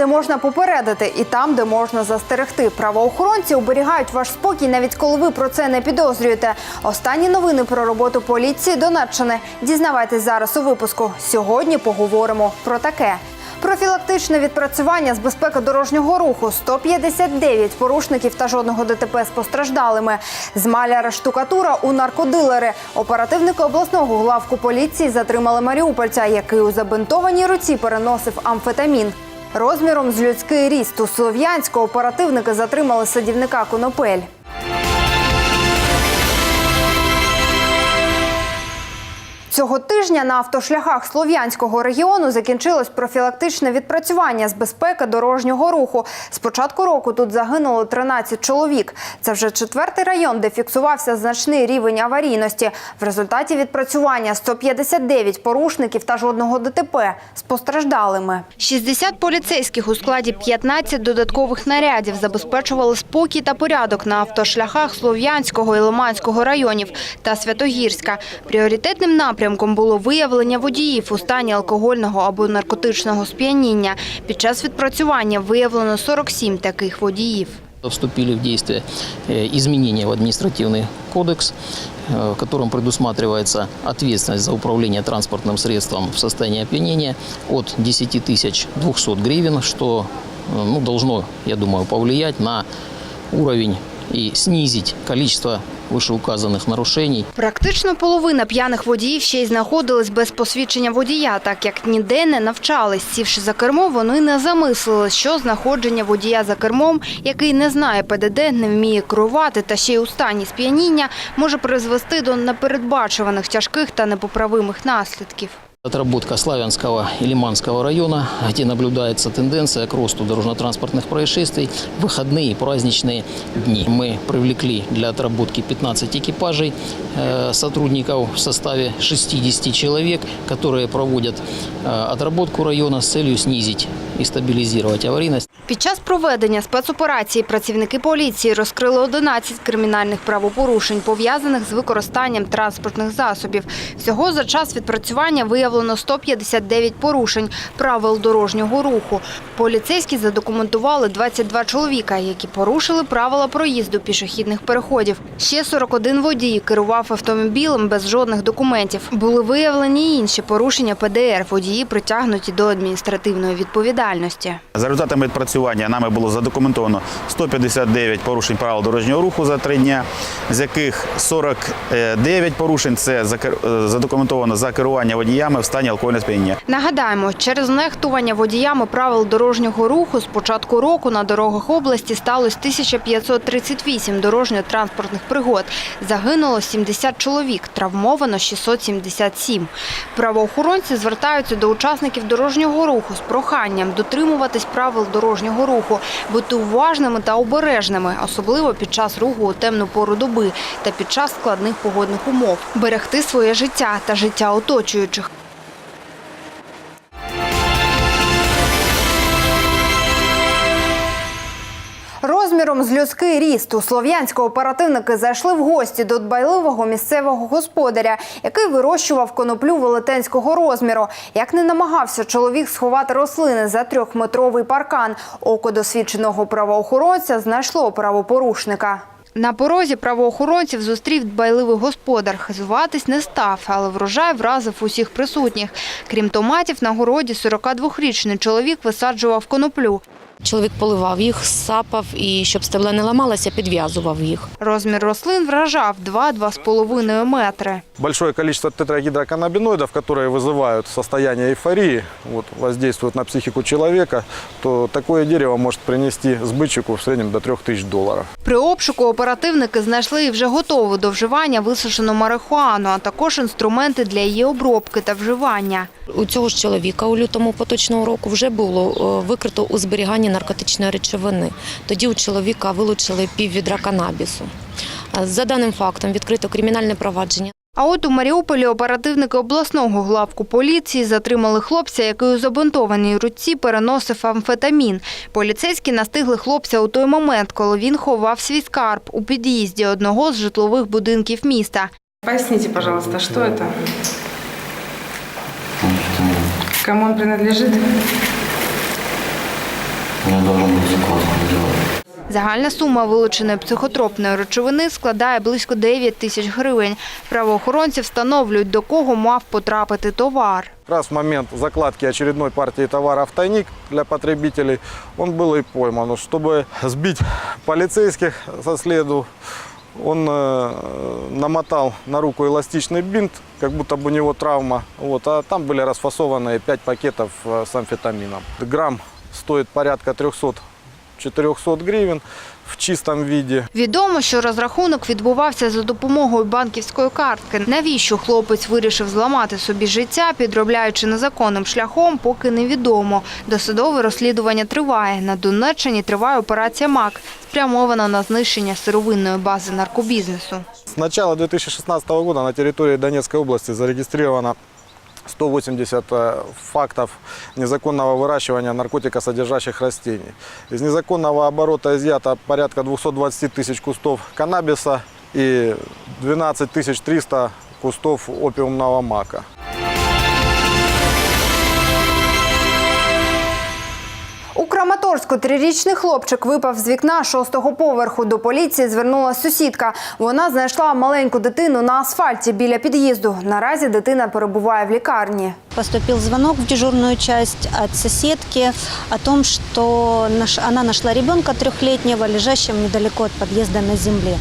де можна попередити, і там, де можна застерегти. Правоохоронці оберігають ваш спокій, навіть коли ви про це не підозрюєте. Останні новини про роботу поліції Донеччини. Дізнавайтесь зараз у випуску. Сьогодні поговоримо про таке. Профілактичне відпрацювання з безпеки дорожнього руху 159 порушників та жодного ДТП з постраждалими. З маляра штукатура у наркодилери. Оперативники обласного главку поліції затримали маріупольця, який у забинтованій руці переносив амфетамін. Розміром з людський ріст у Слов'янську оперативники затримали садівника конопель. Цього тижня на автошляхах Слов'янського регіону закінчилось профілактичне відпрацювання з безпеки дорожнього руху. З початку року тут загинуло 13 чоловік. Це вже четвертий район, де фіксувався значний рівень аварійності. В результаті відпрацювання 159 порушників та жодного ДТП з постраждалими. 60 поліцейських у складі 15 додаткових нарядів забезпечували спокій та порядок на автошляхах Слов'янського і Лиманського районів та Святогірська. Пріоритетним напрямком було виявлення водіїв у стані алкогольного або наркотичного сп'яніння. Під час відпрацювання виявлено 47 таких водіїв. Вступили в действие э, изменения в административный кодекс, э, в котором предусматривается ответственность за управление транспортным средством в состоянии опьянения от 10 200 гривен, что э, ну, должно, я думаю, повлиять на уровень и снизить количество вышеуказанных нарушений. Практично половина п'яних водіїв ще й знаходились без посвідчення водія, так як ніде не навчались. Сівши за кермо, вони не замислили, що знаходження водія за кермом, який не знає ПДД, не вміє керувати та ще й у стані сп'яніння, може призвести до непередбачуваних тяжких та непоправимих наслідків. Отработка Славянского и Лиманского района, где наблюдается тенденция к росту дорожно-транспортных происшествий. В выходные и праздничные дни мы привлекли для отработки 15 экипажей э, сотрудников в составе 60 человек, которые проводят э, отработку района с целью снизить и стабилизировать аварийность. Під час проведення спецоперації працівники поліції розкрили 11 кримінальних правопорушень, пов'язаних з використанням транспортних засобів. Всього за час відпрацювання виявлено 159 порушень правил дорожнього руху. Поліцейські задокументували 22 чоловіка, які порушили правила проїзду пішохідних переходів. Ще 41 водій керував автомобілем без жодних документів. Були виявлені інші порушення ПДР. Водії притягнуті до адміністративної відповідальності. За результатами відпрацювання нами було задокументовано 159 порушень правил дорожнього руху за три дня, з яких 49 порушень це е, задокументовано за керування водіями в стані алкогольного сп'яніння. Нагадаємо, через нехтування водіями правил дорожнього руху з початку року на дорогах області сталося 1538 дорожньо-транспортних пригод. Загинуло 70 чоловік, травмовано 677. Правоохоронці звертаються до учасників дорожнього руху з проханням дотримуватись правил дорожнього руху, бути уважними та обережними, особливо під час руху у темну пору доби та під час складних погодних умов, берегти своє життя та життя оточуючих. Розміром з людський ріст у Слов'янську оперативники зайшли в гості до дбайливого місцевого господаря, який вирощував коноплю велетенського розміру. Як не намагався чоловік сховати рослини за трьохметровий паркан, око досвідченого правоохоронця знайшло правопорушника. На порозі правоохоронців зустрів дбайливий господар. Хизуватись не став, але врожай вразив усіх присутніх. Крім томатів, на городі 42-річний чоловік висаджував коноплю. Чоловік поливав їх, сапав і щоб стебла не ламалася, підв'язував їх. Розмір рослин вражав 2-2,5 метри. большое количество тетрагидроканнабиноидов, которые вызывают состояние эйфории, вот, воздействуют на психику человека, то такое дерево может принести сбытчику в среднем до 3000 долларов. При обшуку оперативники знайшли і вже готову до вживання висушену марихуану, а також інструменти для її обробки та вживання. У цього ж чоловіка у лютому поточного року вже було е, викрито у зберіганні наркотичної речовини. Тоді у чоловіка вилучили піввідра канабісу. Е, За даним фактом відкрито кримінальне провадження. А от у Маріуполі оперативники обласного главку поліції затримали хлопця, який у забинтованій руці переносив амфетамін. Поліцейські настигли хлопця у той момент, коли він ховав свій скарб у під'їзді одного з житлових будинків міста. Поясните, пожалуйста, что это? Кому он принадлежит? Я должен был заказом делать. Загальна сума вилученої психотропної речовини складає близько 9 тисяч гривень. Правоохоронці встановлюють, до кого мав потрапити товар. Как раз в момент закладки очередной партии товара в тайник для потребителей он был и пойман. Но Чтобы сбить полицейских со следу, он э, намотал на руку эластичный бинт, как будто бы у него травма. Вот, а там были расфасованы 5 пакетов э, с амфетамином. Грамм стоит порядка 300-400 гривен в чистом виде. Відомо, що розрахунок відбувався за допомогою банківської картки. Навіщо хлопець вирішив зламати собі життя, підробляючи незаконним шляхом, поки невідомо. Досудове розслідування триває. На Донеччині триває операція МАК, спрямована на знищення сировинної бази наркобізнесу. С начала 2016 года на территории Донецкой области зарегистрировано 180 э, фактов незаконного выращивания наркотикосодержащих растений. Из незаконного оборота изъято порядка 220 тысяч кустов каннабиса и 12 300 кустов опиумного мака. Краматорську трирічний хлопчик випав з вікна шостого поверху. До поліції звернулася сусідка. Вона знайшла маленьку дитину на асфальті біля під'їзду. Наразі дитина перебуває в лікарні. Поступил звонок в дежурную часть от соседки о том, что наш- она нашла ребенка трехлетнего, лежащего недалеко от подъезда на земле.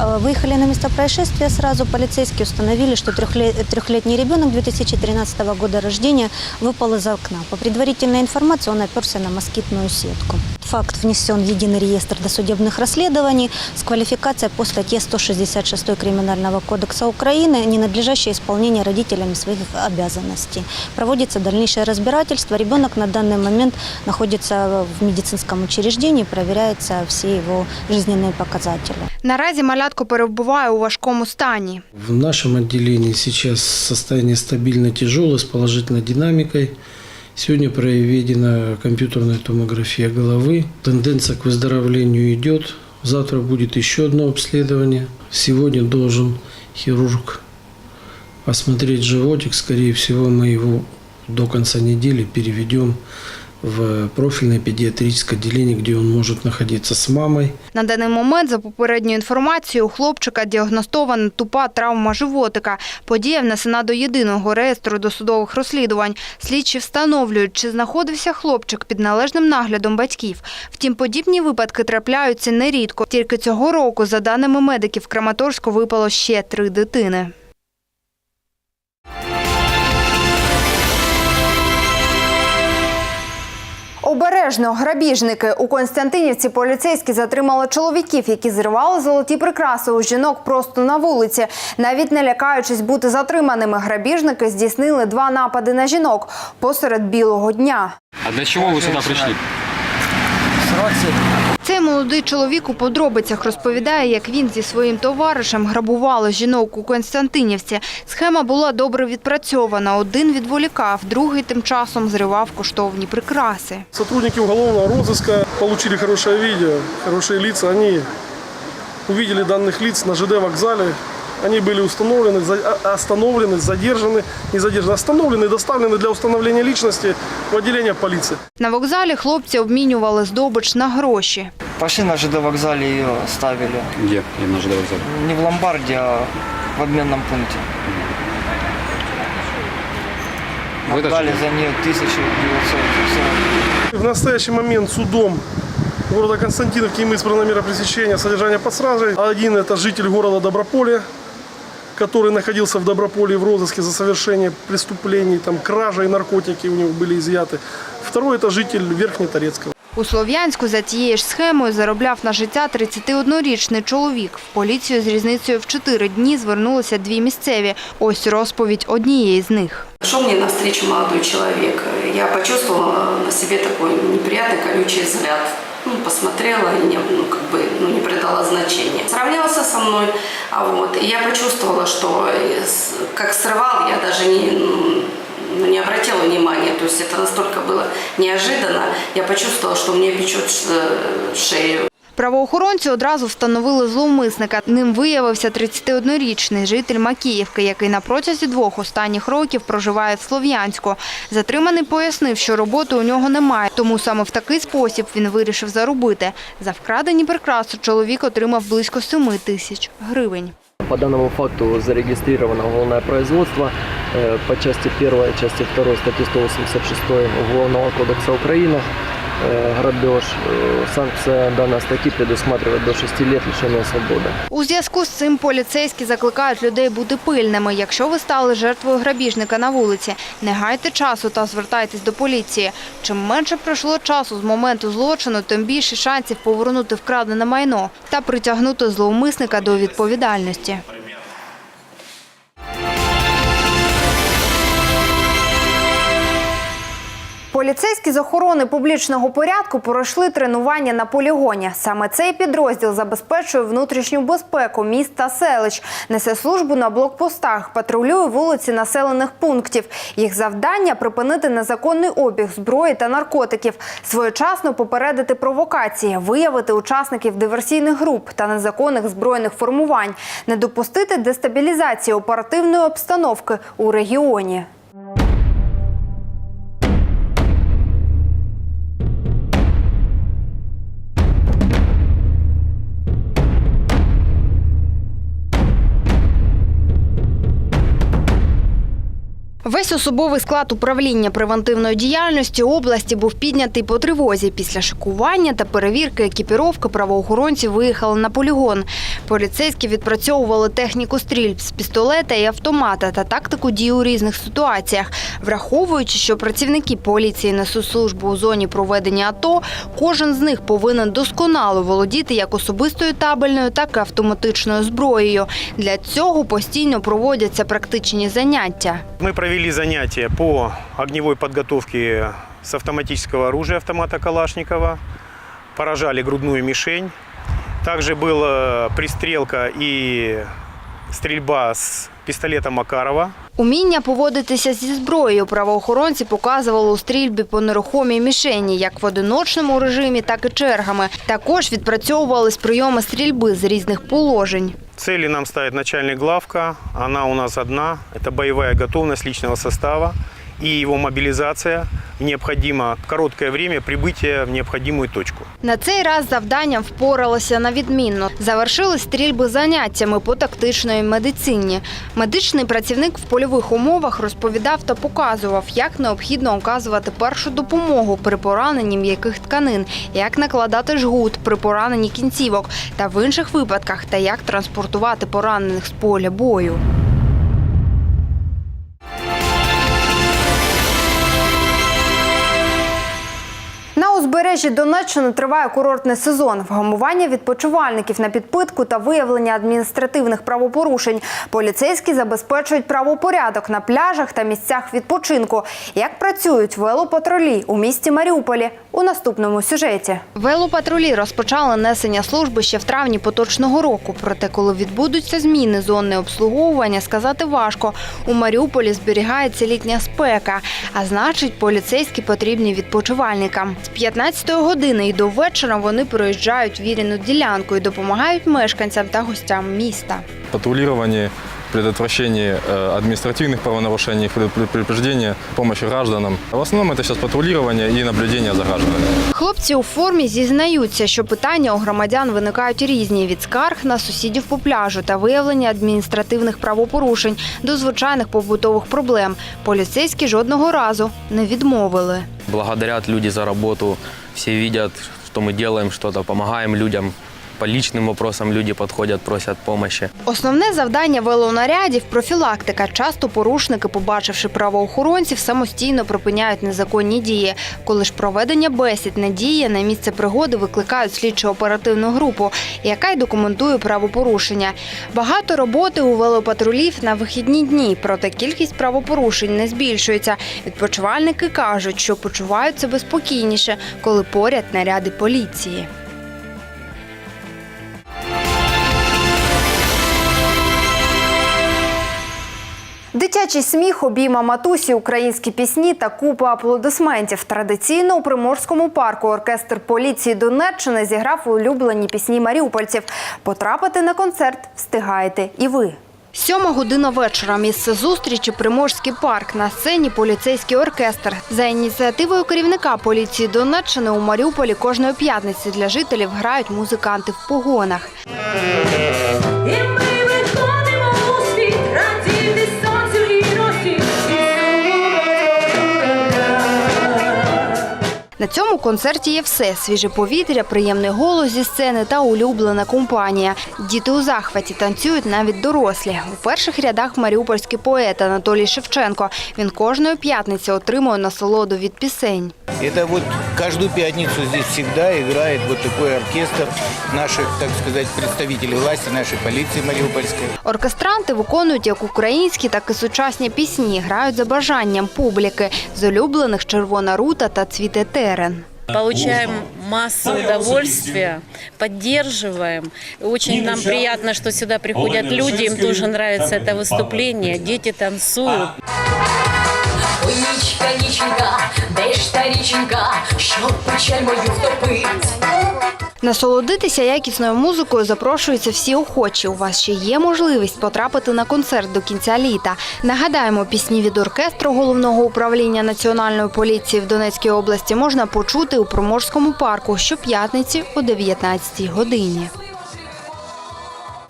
Э, Выехали на место происшествия сразу. Полицейские установили, что трехле- трехлетний ребенок 2013 года рождения выпал из окна. По предварительной информации он оперся на москитную сетку. Факт внесен в единый реестр досудебных расследований с квалификацией по статье 166 Криминального кодекса Украины «Ненадлежащее исполнение родителями своих обязанностей». Проводится дальнейшее разбирательство. Ребенок на данный момент находится в медицинском учреждении, проверяются все его жизненные показатели. Наразі малятко перебуває у важкому стані. В нашем отделении сейчас состояние стабильно тяжелое с положительной динамикой. Сегодня проведена компьютерная томография головы. Тенденция к выздоровлению идет. Завтра будет еще одно обследование. Сегодня должен хирург осмотреть животик. Скорее всего, мы его до конца недели переведем в профильное педиатрическое отделение, где он может находиться с мамой. На даний момент, за попередньою інформацією, у хлопчика діагностована тупа травма животика. Подія внесена до єдиного реєстру досудових розслідувань. Слідчі встановлюють, чи знаходився хлопчик під належним наглядом батьків. Втім, подібні випадки трапляються нерідко. Тільки цього року, за даними медиків, в Краматорську випало ще три дитини. Обережно грабіжники у Константинівці поліцейські затримали чоловіків, які зривали золоті прикраси у жінок просто на вулиці. Навіть не лякаючись бути затриманими, грабіжники здійснили два напади на жінок посеред білого дня. А для чого ви сюди сюда пришли? Цей молодий чоловік у подробицях розповідає, як він зі своїм товаришем грабували жінок у Константинівці. Схема була добре відпрацьована. Один відволікав, другий тим часом зривав коштовні прикраси. Сотрудники уголовного розыска получили хорошее видео, хорошие лица. Они увидели данных лиц на ЖД вокзале. Они были установлены, за- а- остановлены, задержаны, не задержаны, остановлены и доставлены для установления личности в отделение полиции. На вокзалі хлопці обмінювали здобич на гроші. Пошли на ЖД вокзале ее ставили. Где? Я на ЖД вокзале. Не в ломбарде, а в обменном пункте. Вытащили? Отдали за нее 1940. В настоящий момент судом города Константиновки им избрана мера пресечения содержания под стражей. Один это житель города Доброполя, который находился в Доброполе в розыске за совершение преступлений, там кража и наркотики у него были изъяты. Второй это житель Верхнеторецкого. У Слов'янську за тією ж схемою заробляв на життя 31-річний чоловік. В поліцію з різницею в 4 дні звернулися дві місцеві. Ось розповідь однієї з них. Шел мне навстречу молодой человек. Я почувствовала на себе такой неприятный колючий взгляд. Ну, посмотрела и не, ну, как бы, ну, не придала значения. Сравнялся со мной, а вот, и я почувствовала, что э, как срывал, я даже не, ну, не обратила внимания. То есть это настолько было неожиданно. Я почувствовала, что мне печет э, шею. Правоохоронці одразу встановили зловмисника. Ним виявився 31-річний житель Макіївки, який на протязі двох останніх років проживає в Слов'янську. Затриманий пояснив, що роботи у нього немає, тому саме в такий спосіб він вирішив заробити. За вкрадені прикраси чоловік отримав близько 7 тисяч гривень. По данному факту зарегистрировано уголовное производство э, по части 1, части 2 статьи 186 Уголовного кодекса Украины. Э, Грабеж. Э, Санкция данной статьи предусматривает до 6 лет лишения свободы. У зв'язку з цим поліцейські закликають людей бути пильними. Якщо ви стали жертвою грабіжника на вулиці, не гайте часу та звертайтесь до поліції. Чим менше пройшло часу з моменту злочину, тим більше шансів повернути вкрадене майно та притягнути зловмисника до відповідальності. Поліцейські з охорони публічного порядку пройшли тренування на полігоні. Саме цей підрозділ забезпечує внутрішню безпеку міст та селищ, несе службу на блокпостах, патрулює вулиці населених пунктів. Їх завдання припинити незаконний обіг зброї та наркотиків, своєчасно попередити провокації, виявити учасників диверсійних груп та незаконних збройних формувань, не допустити дестабілізації оперативної обстановки у регіоні. Весь особовий склад управління превентивної діяльності області був піднятий по тривозі. Після шикування та перевірки екіпіровки правоохоронці виїхали на полігон. Поліцейські відпрацьовували техніку стрільб з пістолета і автомата та тактику дій у різних ситуаціях. Враховуючи, що працівники поліції несуть службу у зоні проведення АТО, кожен з них повинен досконало володіти як особистою табельною, так і автоматичною зброєю. Для цього постійно проводяться практичні заняття. Мы провели занятия по огневой подготовке с автоматического оружия автомата Калашникова, поражали грудную мишень. Также была пристрелка и стрельба с пистолета Макарова. Уміння поводитися зі зброєю правоохоронці показували у стрільбі по нерухомій мішені, як в одиночному режимі, так і чергами. Також відпрацьовувались прийоми стрільби з різних положень. Цілі нам ставить начальник главка. вона у нас одна. Це бойова готовність личного состава и его мобилизация в необходимо короткое время прибытия в необходимую точку. На цей раз з завданням впоралися на відмінно. Завершили стрільби заняттями по тактичної медицині. Медичний працівник в польових умовах розповідав та показував, як необхідно оказувати першу допомогу при пораненні м'яких тканин, як накладати жгут при пораненні кінцівок та в інших випадках, та як транспортувати поранених з поля бою. Узбережжі Донеччини триває курортний сезон. Вгамування відпочивальників на підпитку та виявлення адміністративних правопорушень. Поліцейські забезпечують правопорядок на пляжах та місцях відпочинку. Як працюють велопатрулі у місті Маріуполі у наступному сюжеті. Велопатрулі розпочали несення служби ще в травні поточного року. Проте, коли відбудуться зміни зони обслуговування, сказати важко. У Маріуполі зберігається літня спека, а значить, поліцейські потрібні відпочивальникам. З 15 години і до вечора вони проїжджають вірену ділянку і допомагають мешканцям та гостям міста. Патрулирование, предотвращение э, административных правонарушений, пред- предупреждение, помощь гражданам. В основном это сейчас патрулирование и наблюдение за гражданами. Хлопці у формі зізнаються, що питання у громадян виникають різні від скарг на сусідів по пляжу та виявлення адміністративних правопорушень до звичайних побутових проблем. Поліцейські жодного разу не відмовили. Благодарят люди за работу. Все видят, что мы делаем что-то, помогаем людям. По личным вопросам люди подходят, просят помощи. Основне завдання велонарядів профілактика. Часто порушники, побачивши правоохоронців, самостійно припиняють незаконні дії. Коли ж проведення бесід не діє, на місце пригоди викликають слідчо-оперативну групу, яка й документує правопорушення. Багато роботи у велопатрулів на вихідні дні, проте кількість правопорушень не збільшується. Відпочивальники кажуть, що почувають себе спокійніше, коли поряд наряди поліції. Дитячий сміх, обійма матусі, українські пісні та купа аплодисментів. Традиційно у Приморському парку оркестр поліції Донеччини зіграв улюблені пісні маріупольців. Потрапити на концерт встигаєте і ви. Сьома година вечора. Місце зустрічі Приморський парк. На сцені поліцейський оркестр. За ініціативою керівника поліції Донеччини у Маріуполі кожної п'ятниці для жителів грають музиканти в погонах. І ми На цьому концерті є все: свіже повітря, приємний голос зі сцени та улюблена компанія. Діти у захваті танцюють навіть дорослі. У перших рядах маріупольський поет Анатолій Шевченко. Він кожної п'ятниці отримує насолоду від пісень. Это вот каждую пятницу здесь всегда играет вот такой оркестр наших, так сказать, представителей власти, нашей полиции Мариупольской. Оркестранти виконують як українські, так і сучасні пісні. Грають за бажанням публіки. З улюблених червона рута та цвіте терен. Получаем массу удовольствия, поддерживаем. Очень нам приятно, что сюда приходят люди, им тоже нравится это выступление, дети танцуют. Нічка, ніченька, де ж та річенька, щоб печаль мою втопить? Насолодитися якісною музикою запрошуються всі охочі. У вас ще є можливість потрапити на концерт до кінця літа. Нагадаємо, пісні від оркестру головного управління національної поліції в Донецькій області можна почути у Приморському парку щоп'ятниці о 19 годині.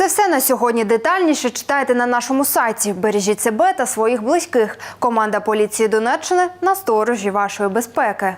Це все на сьогодні. Детальніше читайте на нашому сайті. Бережіть себе та своїх близьких. Команда поліції Донеччини на сторожі вашої безпеки.